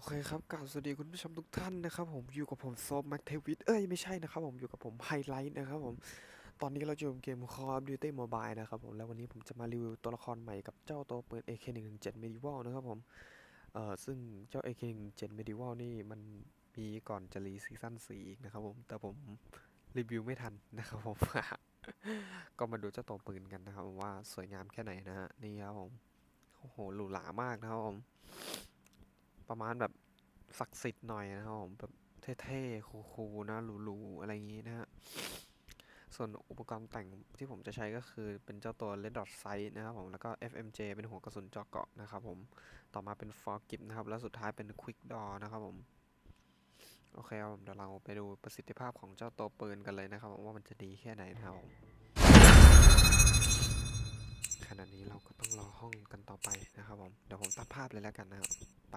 โอเคครับกล่าวสวัสดีคุณผู้ชมทุกท่านนะครับผมอยู่กับผมโซมแม็กเทวิตเอ้ยไม่ใช่นะครับผมอยู่กับผมไฮไลท์นะครับผมตอนนี้เราอยู่นเกม Call of Duty Mobile นะครับผมแล้ววันนี้ผมจะมารีวิวตัวละครใหม่กับเจ้าตัวปืน AK117 Medieval นะครับผมเอ่อซึ่งเจ้า AK117 Medieval นี่มันมีก่อนจะรีซีซั่น4อีกนะครับผมแต่ผมรีวิวไม่ทันนะครับผมก็มาดูเจ้าตัวปืนกันนะครับว่าสวยงามแค่ไหนนะฮะนี่ครับผมโอ้โหหรูหรามากนะครับผม ประมาณแบบศักดิ์สิทธิ์หน่อยนะครับผมแบบเท่ๆคูลๆนะหรูๆอะไรอย่างนี้นะฮะส่วนอุปกรณ์แต่งที่ผมจะใช้ก็คือเป็นเจ้าตัว Red Dot Sight นะครับผม แล้วก็ FMJ เป็นหัวกระสุนเจาะเกาะนะครับผม ต่อมาเป็น f o r g i p นะครับ แล้วสุดท้ายเป็น Quick Draw นะครับผม โอเคครับผมเดี๋ยวเราไปดูประสิทธิภาพของเจ้าตัวปืนกันเลยนะครับผมว่ามันจะดีแค่ไหนนะครับผมขณะนี้เราก็ต้องรอห้องกันต่อไปนะครับผม เดี๋ยวผมตัดภาพเลยแล้วกันนะครับ ไป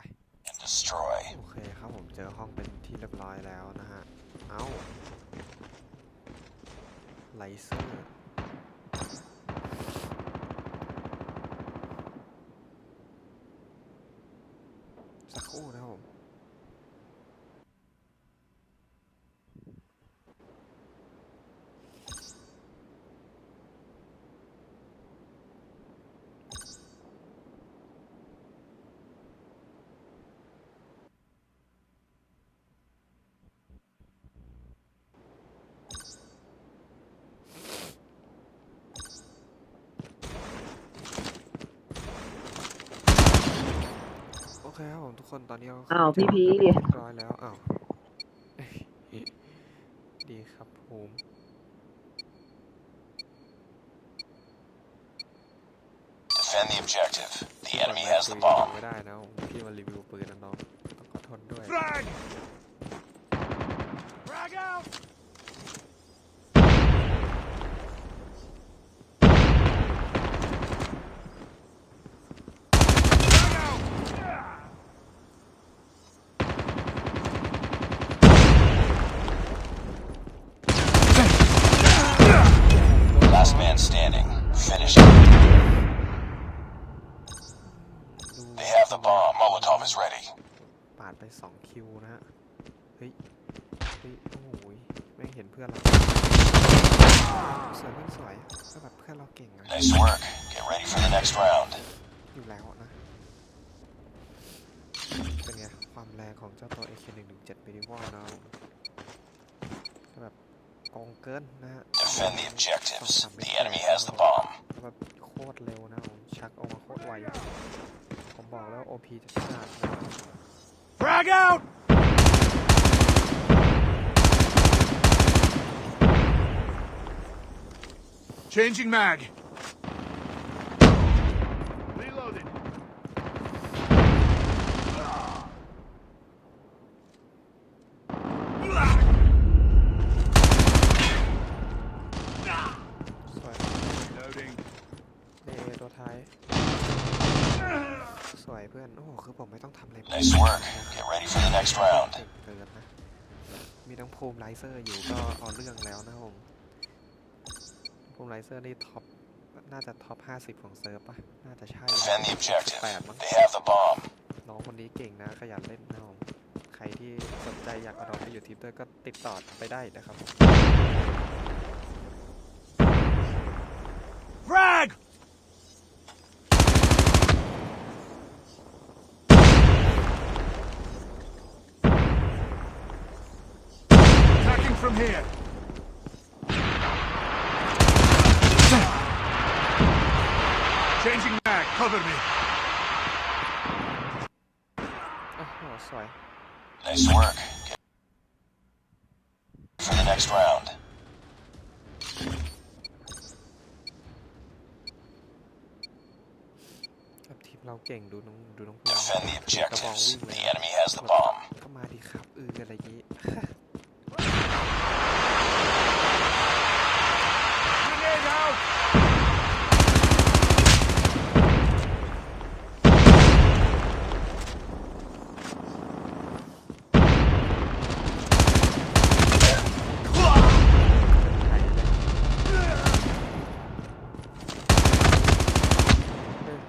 destroy. โอเคครับผมเจอห้องเป็นที่เรียบร้อยแล้วนะฮะ เอ้าไลเซอร์สักครู่นะครับผม โอเคครับผมทุกคนตอนนี้เราอ้าวพี่พีเรียบร้อยแล้วอ้าวดีครับผม Defend the objective. The enemy เปิด has the ไมค์คุย bomb. ไม่ได้นะผมพี่มารีวิวปืนนะน้องต้องขอโทษด้วย Frag! Frag out! Frag out! Last man standing. Finish it. ดู They have the bomb. Molotov is ready. ปาดไปสองคิวนะฮะ เฮ้ย เฮ้ย โอ้โหยไม่เห็นเพื่อนเราสวยมันสวยก็แบบเพื่อนเราเก่งอะ Nice work. Get ready for the next round. อยู่แล้วนะ เป็นไง ความแรงของเจ้าตัว AK117 Medieval นะก็แบบโกงเกินนะฮะ Defend the สอง objectives. สามเม็ด The enemy has the bomb. แล้วแบบโคตรเร็วนะผมชักออกมาโคตรไว ผมบอกแล้ว OP จะขนาดนะ Frag out! Changing mag. Next round. เก่งเกินนะ มีทั้งภูมิไลเซอร์อยู่ก็เอาเรื่องแล้วนะครับผมภูมิไลเซอร์นี่ท็อป น่าจะท็อป 50 ของเซิร์ฟปะน่าจะใช่ Defend the objective. 18มั้ง They have the bomb. น้องคนนี้เก่งนะขยันเล่นนะครับผม ใครที่สนใจอยากเอาน้องไปอยู่ทีมด้วยก็ติดต่อไปได้นะครับผม Frag! Attacking from here. Changing mag. Cover me. โอ้โหสวย Nice work. Get for the next round. ครับทีมเราเก่งดูน้องดูน้องภูมิ Defend the ถือกระบอง objectives. วิ่งเลย The นะ enemy has the bomb. ก็มาดีครับอืออะไรอย่างงี้ Grenade out.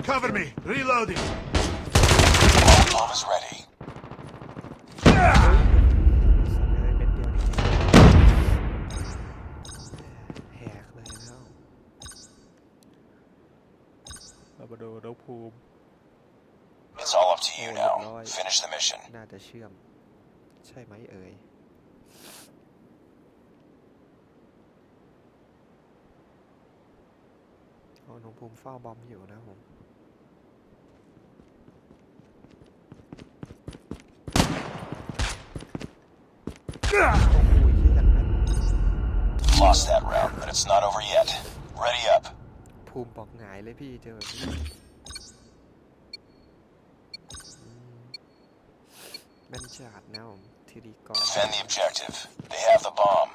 Cover me. Reloading. Molotov is ready. ภูมิ It's all up to you Oh, now. Lord. Finish the mission. น่าจะเชื่อม ใช่ไหมเอ่ย โอ้น้องภูมิเฝ้าบอมอยู่นะผมโอ้โหเหี้ยอย่างนั้น Lost that round, but it's not over yet. Ready up. ภูมิบอกหงายเลยพี่เจอแบบนี้ แม่นจัดนะผมทีดีกอง Defend the objective. They have the bomb.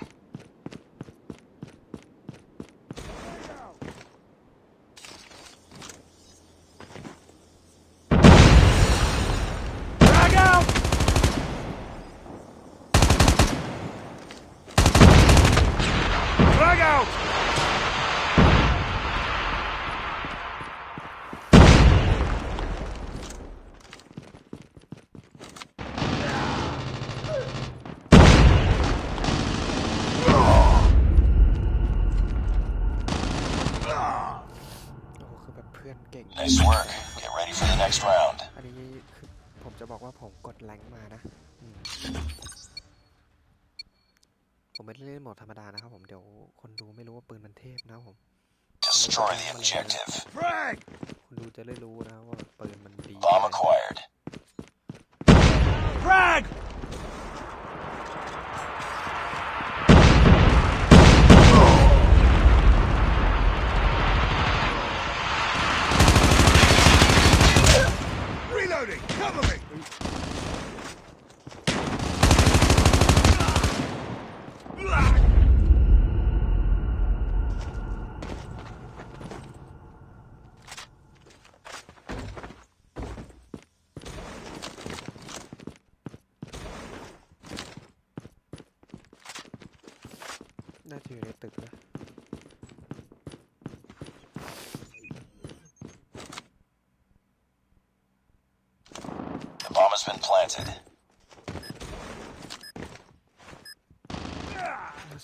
จะบอกว่าผมกดแรงค์มานะอืมผมไม่ได้เล่นโหมดธรรมดานะครับผมเดี๋ยวคนดูไม่รู้ว่าปืนมันเทพนะครับผม Destroy the objective. Frag! คนดูจะได้รู้นะว่าปืนมันดี Bomb acquired. Frag! Reloading! Cover me! น่าจะอยู่ในตึกนะ The bomb has been planted.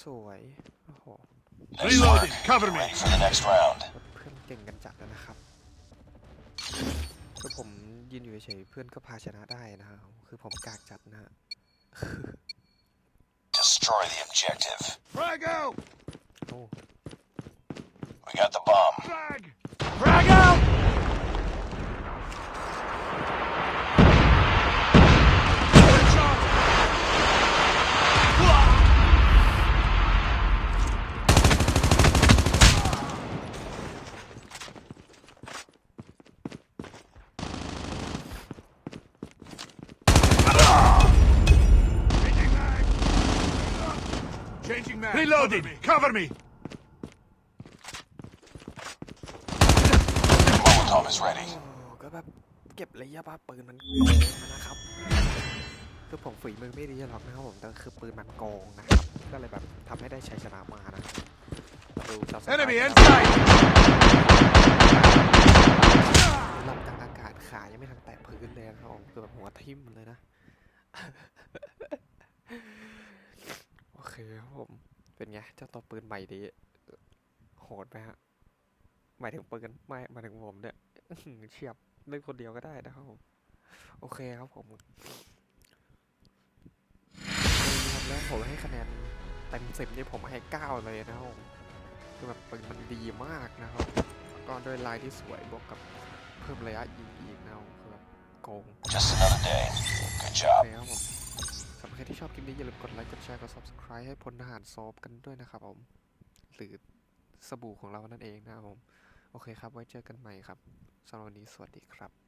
สวยโอ้โห Nice work. Reloading. Cover me. Ready for the next round. เพื่อนเก่งกันจัดแล้วนะครับคือผมยืนอยู่เฉยๆเพื่อนก็พาชนะได้นะครับคือผมกากจัดนะฮะ Destroy the objective. Frag out! โอ้ We got the bomb. Frag! Frag out! Headshot! Changing mag! Changing mag! Reloading! Cover me! Molotov is ready. โอ้ก็แบบเก็บระยะบ้าปืนมันโกงนะครับคือผมฝีมือไม่ดีหรอกนะครับผมแต่คือปืนมันโกงนะครับก็เลยแบบทำให้ได้ชัยชนะมานะมาดูจับสไตล์ Enemy กัน inside! ลำกลางอากาศขายังไม่ทันแตะพื้นเลยนะครับผมคือแบบหัวทิ่มเลยนะ โอเคครับผม เป็นไงเจ้าตัวปืนใหม่ดีโหดไหมฮะหมายถึงปืนไม่หมายถึงผมเนี่ยอื้อหือเฉียบเล่นคนเดียวก็ได้นะครับผมโอเคครับผมแล้วผมให้คะแนนเต็มสิบนี่ผมให้เก้าเลยนะครับผมคือแบบปืนมันดีมากนะครับก็ด้วยลายที่สวยบวกกับเพิ่มระยะยิงอีกนะครับคือแบบโกง Just another day. Good โอ job. เคครับผมสำหรับใครที่ชอบคลิปนี้อย่าลืมกดไลค์ กดแชร์ กด subscribe ให้พลทหารซอฟกันด้วยนะครับผม หรือสบู่ของเรานั่นเองนะครับผม โอเคครับ ไว้เจอกันใหม่ครับสำหรับวันนี้สวัสดีครับ